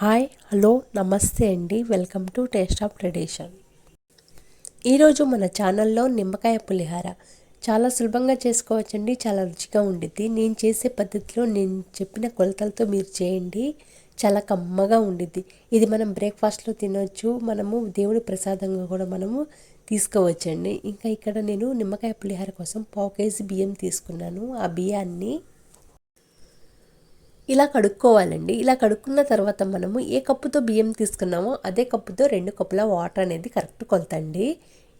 Hi hello నమస్తే అండి. Welcome to taste of tradition. ఈరోజు మన ఛానల్లో నిమ్మకాయ పులిహార. చాలా సులభంగా చేసుకోవచ్చండి చాలా రుచిగా ఉండిద్ది. నేను చేసే పద్ధతిలో నేను చెప్పిన కొలతలతో మీరు చేయండి చాలా కమ్మగా ఉండిద్ది. ఇది మనం బ్రేక్ఫాస్ట్లో తినవచ్చు మనము దేవుడి ప్రసాదంగా కూడా మనము తీసుకోవచ్చండి. ఇంకా ఇక్కడ నేను నిమ్మకాయ పులిహార కోసం పావు కేజీ బియ్యం తీసుకున్నాను. ఆ బియ్యాన్ని ఇలా కడుక్కోవాలండి. ఇలా కడుక్కున్న తర్వాత మనము ఏ కప్పుతో బియ్యం తీసుకున్నామో అదే కప్పుతో రెండు కప్పుల వాటర్ అనేది కరెక్ట్ కొలతండి.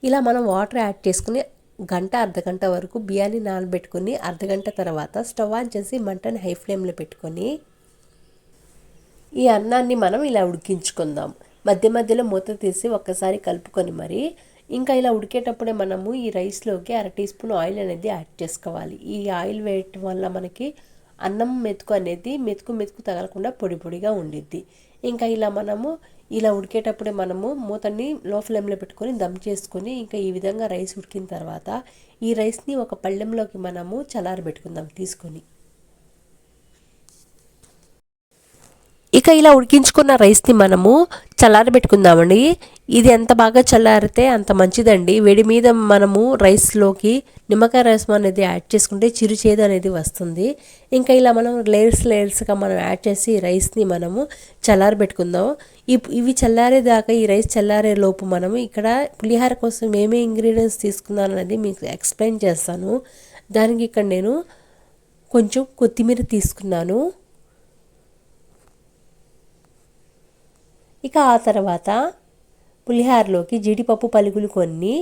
ఇలా మనం వాటర్ యాడ్ చేసుకుని గంట అర్ధగంట వరకు బియ్యాన్ని నానబెట్టుకుని అర్ధగంట తర్వాత స్టవ్ ఆన్ చేసి మంటని హై ఫ్లేమ్లో పెట్టుకొని ఈ అన్నాన్ని మనం ఇలా ఉడికించుకుందాం. మధ్య మధ్యలో మూత తీసి ఒక్కసారి కలుపుకొని మరి ఇంకా ఇలా ఉడికేటప్పుడే మనము ఈ రైస్లోకి అర టీ స్పూన్ ఆయిల్ అనేది యాడ్ చేసుకోవాలి. ఈ ఆయిల్ వేయటం వల్ల మనకి అన్నం మెతుకు అనేది మెతుకు మెతుకు తగలకుండా పొడి పొడిగా ఉండిద్ది. ఇంకా ఇలా మనము ఇలా ఉడికేటప్పుడే మనము మూతని లో ఫ్లేమ్లో పెట్టుకొని దమ్ చేసుకొని ఇంకా ఈ విధంగా రైస్ ఉడికిన తర్వాత ఈ రైస్ని ఒక పళ్ళెంలోకి మనము చల్లారబెట్టుకుందాం తీసుకొని. ఇక ఇలా ఉడికించుకున్న రైస్ని మనము చల్లారబెట్టుకుందామండి ఇది ఎంత బాగా చల్లారితే అంత మంచిదండి. వేడి మీద మనము రైస్లోకి నిమ్మకాయ రసం అనేది యాడ్ చేసుకుంటే చిరుచేదు అనేది వస్తుంది. ఇంకా ఇలా మనం లేయర్స్ లేయర్స్గా మనం యాడ్ చేసి రైస్ని మనము చల్లారబెట్టుకుందాం. ఇవి చల్లారేదాకా ఈ రైస్ చల్లారే లోపు మనము ఇక్కడ పులిహార కోసం ఏమేమి ఇంగ్రీడియంట్స్ తీసుకున్నాను అనేది మీకు ఎక్స్ప్లెయిన్ చేస్తాను. దానికి ఇక్కడ నేను కొంచెం కొత్తిమీర తీసుకున్నాను. ఇక ఆ తర్వాత పులిహారలోకి జీడిపప్పు పలుగులు కొన్ని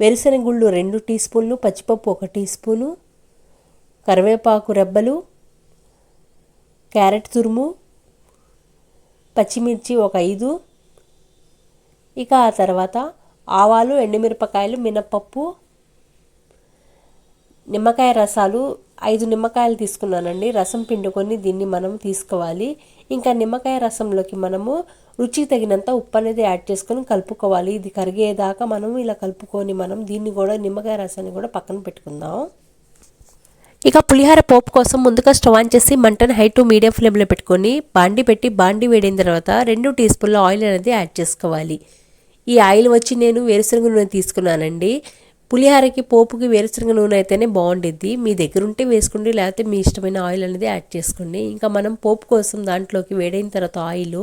వేరుశనగుళ్ళు రెండు టీ స్పూన్లు పచ్చిపప్పు ఒక టీ స్పూను కరివేపాకు రెబ్బలు క్యారెట్ తురుము పచ్చిమిర్చి ఒక ఐదు. ఇక ఆ తర్వాత ఆవాలు ఎండుమిరపకాయలు మినప్పప్పు నిమ్మకాయ రసాలు ఐదు నిమ్మకాయలు తీసుకున్నానండి. రసం పిండుకొని దీన్ని మనం తీసుకోవాలి. ఇంకా నిమ్మకాయ రసంలోకి మనము రుచికి తగినంత ఉప్పు అనేది యాడ్ చేసుకొని కలుపుకోవాలి. ఇది కరిగేదాకా మనం ఇలా కలుపుకొని మనం దీన్ని కూడా నిమ్మకాయ రసాన్ని కూడా పక్కన పెట్టుకుందాం. ఇక పులిహార పోపు కోసం ముందుగా స్టవ్ ఆన్ చేసి మంటను హై టు మీడియం ఫ్లేమ్లో పెట్టుకొని బాండి పెట్టి బాండి వేడిన తర్వాత రెండు టీ స్పూన్ల ఆయిల్ అనేది యాడ్ చేసుకోవాలి. ఈ ఆయిల్ వచ్చి నేను వేరుశనగ నూనె తీసుకున్నానండి. పులిహారకి పోపుకి వేరుశనగ నూనె అయితేనే బాగుండిద్ది. మీ దగ్గర ఉంటే వేసుకోండి లేకపోతే మీ ఇష్టమైన ఆయిల్ అనేది యాడ్ చేసుకోండి. ఇంకా మనం పోపు కోసం దాంట్లోకి వేడైన తర్వాత ఆయిల్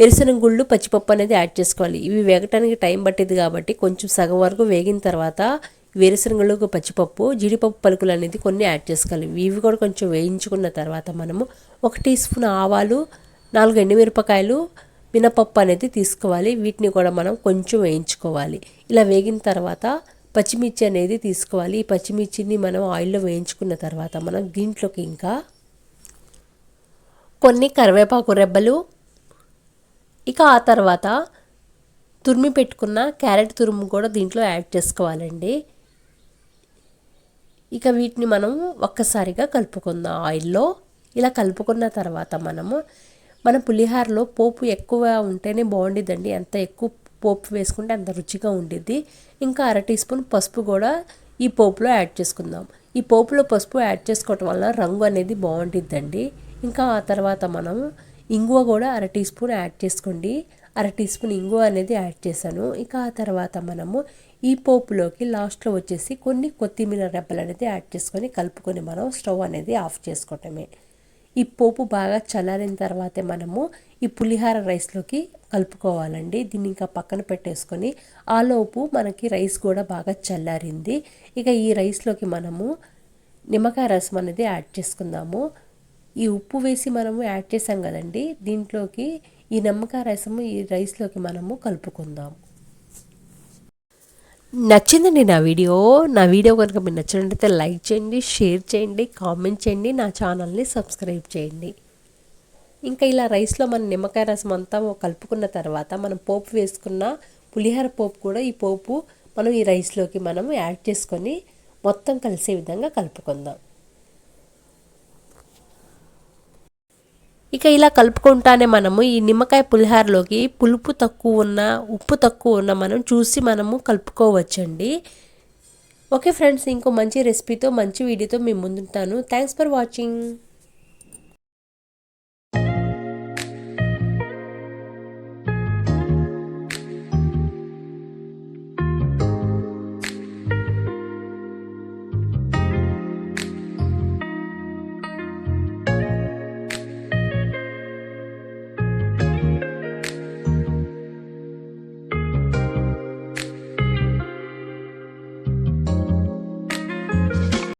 వేరుశనగ గుళ్ళు పచ్చిపప్పు అనేది యాడ్ చేసుకోవాలి. ఇవి వేగటానికి టైం పట్టేది కాబట్టి కొంచెం సగం వరకు వేగిన తర్వాత వేరుశనగలకు పచ్చిపప్పు జీడిపప్పు పలుకులు అనేది కొన్ని యాడ్ చేసుకోవాలి. ఇవి కూడా కొంచెం వేయించుకున్న తర్వాత మనము ఒక టీ స్పూన్ ఆవాలు నాలుగు ఎండుమిరపకాయలు మినపప్పు అనేది తీసుకోవాలి. వీటిని కూడా మనం కొంచెం వేయించుకోవాలి. ఇలా వేగిన తర్వాత పచ్చిమిర్చి అనేది తీసుకోవాలి. ఈ పచ్చిమిర్చిని మనం ఆయిల్లో వేయించుకున్న తర్వాత మనం దీంట్లోకి ఇంకా కొన్ని కరివేపాకు రెబ్బలు ఇక ఆ తర్వాత తురిమి పెట్టుకున్న క్యారెట్ తురుము కూడా దీంట్లో యాడ్ చేసుకోవాలండి. ఇక వీటిని మనం ఒక్కసారిగా కలుపుకుందాం ఆయిల్లో. ఇలా కలుపుకున్న తర్వాత మనము మన పులిహారలో పోపు ఎక్కువ ఉంటేనే బాగుండిద్దండి. ఎంత ఎక్కువ పోపు వేసుకుంటే అంత రుచిగా ఉండిద్ది. ఇంకా అర టీ స్పూన్ పసుపు కూడా ఈ పోపులో యాడ్ చేసుకుందాం. ఈ పోపులో పసుపు యాడ్ చేసుకోవటం వల్ల రంగు అనేది బాగుంటుందండి ఇంకా ఆ తర్వాత మనం ఇంగువ కూడా అర టీ స్పూన్ యాడ్ చేసుకోండి. అర టీ స్పూన్ ఇంగువ అనేది యాడ్ చేశాను. ఇక ఆ తర్వాత మనము ఈ పోపులోకి లాస్ట్లో వచ్చేసి కొన్ని కొత్తిమీర రెబ్బలు అనేది యాడ్ చేసుకొని కలుపుకొని మనం స్టవ్ అనేది ఆఫ్ చేసుకోవటమే. ఈ పోపు బాగా చల్లారిన తర్వాతే మనము ఈ పులిహార రైస్లోకి కలుపుకోవాలండి. దీన్ని ఇంకా పక్కన పెట్టేసుకొని ఆలోపు మనకి రైస్ కూడా బాగా చల్లారింది. ఇక ఈ రైస్లోకి మనము నిమ్మకాయ రసం అనేది యాడ్ చేసుకుందాము. ఈ ఉప్పు వేసి మనము యాడ్ చేసాం కదండి దీంట్లోకి ఈ నిమ్మకాయ రసము ఈ రైస్లోకి మనము కలుపుకుందాం. నచ్చిందండి నా వీడియో? నా వీడియో కనుక మీరు నచ్చినట్లయితే లైక్ చేయండి షేర్ చేయండి కామెంట్ చేయండి నా ఛానల్ని సబ్స్క్రైబ్ చేయండి. ఇంకా ఇలా రైస్లో మన నిమ్మకాయ రసం అంతా కలుపుకున్న తర్వాత మనం పోపు వేసుకున్న పులిహోర పోపు కూడా ఈ పోపు మనం ఈ రైస్లోకి మనం యాడ్ చేసుకొని మొత్తం కలిసే విధంగా కలుపుకుందాం. ఇక ఇలా కలుపుకుంటానే మనము ఈ నిమ్మకాయ పులిహారలోకి పులుపు తక్కువ ఉన్న ఉప్పు తక్కువ ఉన్న మనం చూసి మనము కలుపుకోవచ్చండి. ఓకే ఫ్రెండ్స్ ఇంకో మంచి రెసిపీతో మంచి వీడియోతో మేము ముందుంటాను. Thanks for watching